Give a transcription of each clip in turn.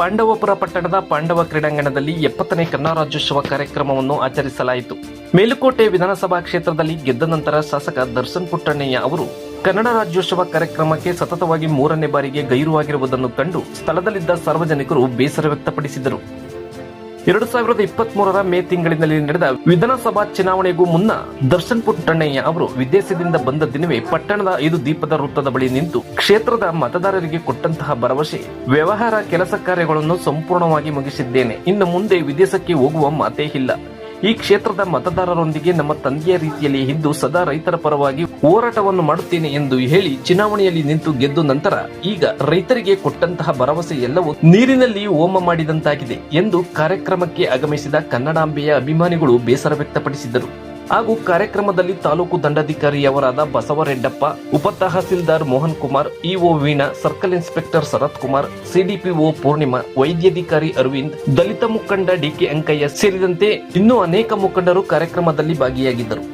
ಪಾಂಡವಪುರ ಪಟ್ಟಣದ ಪಾಂಡವ ಕ್ರೀಡಾಂಗಣದಲ್ಲಿ ಎಪ್ಪತ್ತನೇ ಕನ್ನಡ ರಾಜ್ಯೋತ್ಸವ ಕಾರ್ಯಕ್ರಮವನ್ನು ಆಚರಿಸಲಾಯಿತು. ಮೇಲುಕೋಟೆ ವಿಧಾನಸಭಾ ಕ್ಷೇತ್ರದಲ್ಲಿ ಗೆದ್ದ ನಂತರ ಶಾಸಕ ದರ್ಶನ್ ಪುಟ್ಟಣ್ಣಯ್ಯ ಅವರು ಕನ್ನಡ ರಾಜ್ಯೋತ್ಸವ ಕಾರ್ಯಕ್ರಮಕ್ಕೆ ಸತತವಾಗಿ ಮೂರನೇ ಬಾರಿಗೆ ಗೈರುವಾಗಿರುವುದನ್ನು ಕಂಡು ಸ್ಥಳದಲ್ಲಿದ್ದ ಸಾರ್ವಜನಿಕರು ಬೇಸರ ವ್ಯಕ್ತಪಡಿಸಿದರು. ಎರಡು ಸಾವಿರದ ಇಪ್ಪತ್ತ್ ಮೂರರ ಮೇ ತಿಂಗಳಿನಲ್ಲಿ ನಡೆದ ವಿಧಾನಸಭಾ ಚುನಾವಣೆಗೂ ಮುನ್ನ ದರ್ಶನ್ ಪುಟ್ಟಣ್ಣಯ್ಯ ಅವರು ವಿದೇಶದಿಂದ ಬಂದ ದಿನವೇ ಪಟ್ಟಣದ ಐದು ದೀಪದ ವೃತ್ತದ ಬಳಿ ನಿಂತು ಕ್ಷೇತ್ರದ ಮತದಾರರಿಗೆ ಕೊಟ್ಟಂತಹ ಭರವಸೆ, ವ್ಯವಹಾರ, ಕೆಲಸ ಕಾರ್ಯಗಳನ್ನು ಸಂಪೂರ್ಣವಾಗಿ ಮುಗಿಸಿದ್ದೇನೆ. ಇನ್ನು ಮುಂದೆ ವಿದೇಶಕ್ಕೆ ಹೋಗುವ ಮಾತೇ ಇಲ್ಲ. ಈ ಕ್ಷೇತ್ರದ ಮತದಾರರೊಂದಿಗೆ ನಮ್ಮ ತಂದೆಯ ರೀತಿಯಲ್ಲಿ ಇದ್ದು ಸದಾ ರೈತರ ಪರವಾಗಿ ಹೋರಾಟವನ್ನು ಮಾಡುತ್ತೇನೆ ಎಂದು ಹೇಳಿ ಚುನಾವಣೆಯಲ್ಲಿ ನಿಂತು ಗೆದ್ದು ನಂತರ ಈಗ ರೈತರಿಗೆ ಕೊಟ್ಟಂತಹ ಭರವಸೆ ಎಲ್ಲವೂ ನೀರಿನಲ್ಲಿ ಹೋಮ ಮಾಡಿದಂತಾಗಿದೆ ಎಂದು ಕಾರ್ಯಕ್ರಮಕ್ಕೆ ಆಗಮಿಸಿದ ಕನ್ನಡಾಂಬೆಯ ಅಭಿಮಾನಿಗಳು ಬೇಸರ ವ್ಯಕ್ತಪಡಿಸಿದರು. ಹಾಗೂ ಕಾರ್ಯಕ್ರಮದಲ್ಲಿ ತಾಲೂಕು ದಂಡಾಧಿಕಾರಿಯವರಾದ ಬಸವರೆಡ್ಡಪ್ಪ ಉಪ tahsildar Mohan Kumar, EO Veena, circle inspector Sharath Kumar, CDPO Poornima, ವೈದ್ಯಾಧಿಕಾರಿ ಅರವಿಂದ್, ದಲಿತ ಮುಖಂಡ ಡಿಕೆ ಅಂಕಯ್ಯ ಸೇರಿದಂತೆ ಇನ್ನೂ ಅನೇಕ ಮುಖಂಡರು ಕಾರ್ಯಕ್ರಮದಲ್ಲಿ ಭಾಗಿಯಾಗಿದ್ದರು.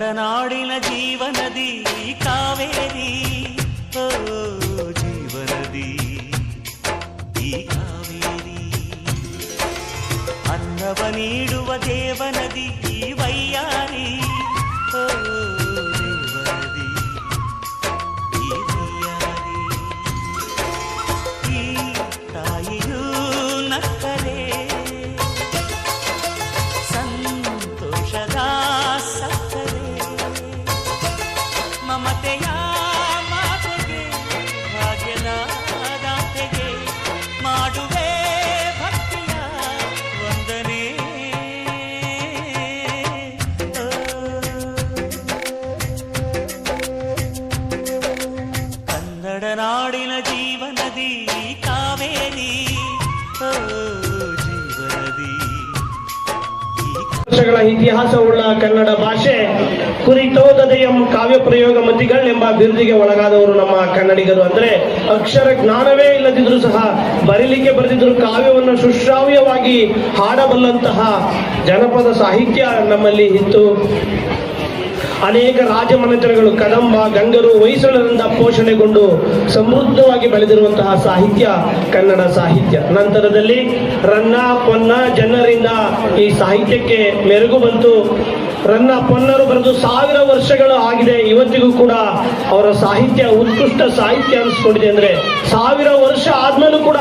ಕನ್ನಡ ನಾಡಿನ ಜೀವನದಿ ಕಾವೇರಿ ಓ ಜೀವನದಿ ಈ ಕಾವೇರಿ ಅನ್ನವ ನೀಡುವ ನಾಡಿನ ಜೀವನದಿ, ಕಾವೇರಿ. ಜೀವನದಿ. ವರ್ಷಗಳ ಇತಿಹಾಸವುಳ್ಳ ಕನ್ನಡ ಭಾಷೆ ಕುರಿತೋದಯಂ ಕಾವ್ಯ ಪ್ರಯೋಗ ಮತಿಗಳು ಎಂಬ ಬಿರುದಿಗೆ ಒಳಗಾದವರು ನಮ್ಮ ಕನ್ನಡಿಗರು. ಅಂದ್ರೆ ಅಕ್ಷರ ಜ್ಞಾನವೇ ಇಲ್ಲದಿದ್ರೂ ಸಹ ಬರೀಲಿಕ್ಕೆ ಬರೆದಿದ್ರು ಕಾವ್ಯವನ್ನು ಸುಶ್ರಾವ್ಯವಾಗಿ ಹಾಡಬಲ್ಲಂತಹ ಜನಪದ ಸಾಹಿತ್ಯ ನಮ್ಮಲ್ಲಿ ಇತ್ತು ಅನೇಕ ರಾಜಮನೆತನಗಳು ಕದಂಬ, ಗಂಗರು, ಹೊಯ್ಸಳರಿಂದ ಪೋಷಣೆಗೊಂಡು ಸಮೃದ್ಧವಾಗಿ ಬೆಳೆದಿರುವಂತಹ ಸಾಹಿತ್ಯ, ಕನ್ನಡ ಸಾಹಿತ್ಯ. ನಂತರದಲ್ಲಿ ರನ್ನ ಪೊನ್ನ ಜನರಿಂದ ಈ ಸಾಹಿತ್ಯಕ್ಕೆ ಮೆರುಗು ಬಂತು. ರನ್ನ ಪೊನ್ನರು ಬರೆದು ಸಾವಿರ ವರ್ಷಗಳು ಆಗಿದೆ. ಇವತ್ತಿಗೂ ಕೂಡ ಅವರ ಸಾಹಿತ್ಯ, ಉತ್ಕೃಷ್ಟ ಸಾಹಿತ್ಯ ಅನಿಸ್ಕೊಂಡಿದೆ. ಅಂದ್ರೆ ಸಾವಿರ ವರ್ಷ ಆದ್ಮೇಲೂ ಕೂಡ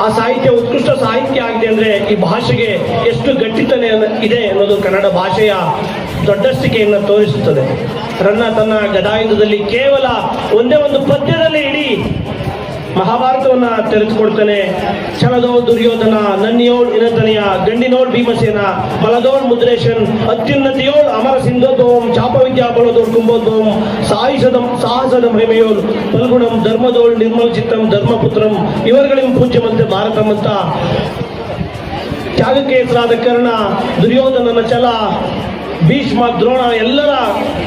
ಆ ಸಾಹಿತ್ಯ ಉತ್ಕೃಷ್ಟ ಸಾಹಿತ್ಯ ಆಗಿದೆ ಅಂದ್ರೆ ಈ ಭಾಷೆಗೆ ಎಷ್ಟು ಗಟ್ಟಿತನ ಇದೆ ಅನ್ನೋದು ಕನ್ನಡ ಭಾಷೆಯ ದೊಡ್ಡಸ್ತಿಕೆಯನ್ನು ತೋರಿಸುತ್ತದೆ. ರನ್ನ ತನ್ನ ಗದಾಯುಧದಲ್ಲಿ ಕೇವಲ ಒಂದೇ ಒಂದು ಪದ್ಯದಲ್ಲಿ ಇಡೀ ಮಹಾಭಾರತವನ್ನ ತೆರೆದುಕೊಡ್ತಾನೆ ಚಲದೋ ದುರ್ಯೋಧನ, ನನ್ನಿಯೋಳ್ ಇನತನೆಯ ಗಂಡಿನೋಳ್ ಭೀಮಸೇನ, ಬಲದೋಳ್ ಮುದ್ರೇಶನ್, ಅತ್ಯುನ್ನತಿಯೋಳ್ ಅಮರ ಸಿಂಧೋದ್ವಂ ಚಾಪ ವಿದ್ಯಾ ಬಲದೋಳ್ ಕುಂಭೋದ್ವಂ ಸಾಯಿಸದಂ, ಸಾಹಸದ ಮಹಿಮೆಯೋಳ್ ಫಲ್ಗುಣಂ ಧರ್ಮದೋಳ್ ನಿರ್ಮಲ್ ಚಿತ್ತಂ, ಧರ್ಮಪುತ್ರಂ, ಇವರುಗಳಿಂ ಪೂಜ್ಯಮಂತೆ ಭಾರತಮಂತ. ತ್ಯಾಗಕ್ಕೆ ಹೆಸರಾದ ಕರ್ಣ, ದುರ್ಯೋಧನನ ಛಲ ಭೀಷ್ಮ, ದ್ರೋಣ ಎಲ್ಲರ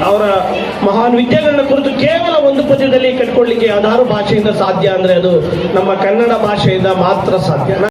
ಅವರ ಮಹಾನ್ ವಿದ್ಯೆಗಳನ್ನ ಕುರಿತು ಕೇವಲ ಒಂದು ಪದ್ಯದಲ್ಲಿ ಕಟ್ಕೊಳ್ಳಿಕ್ಕೆ ಯಾವ್ದಾದ್ರು ಭಾಷೆಯಿಂದ ಸಾಧ್ಯ ಅಂದ್ರೆ ಅದು ನಮ್ಮ ಕನ್ನಡ ಭಾಷೆಯಿಂದ ಮಾತ್ರ ಸಾಧ್ಯ.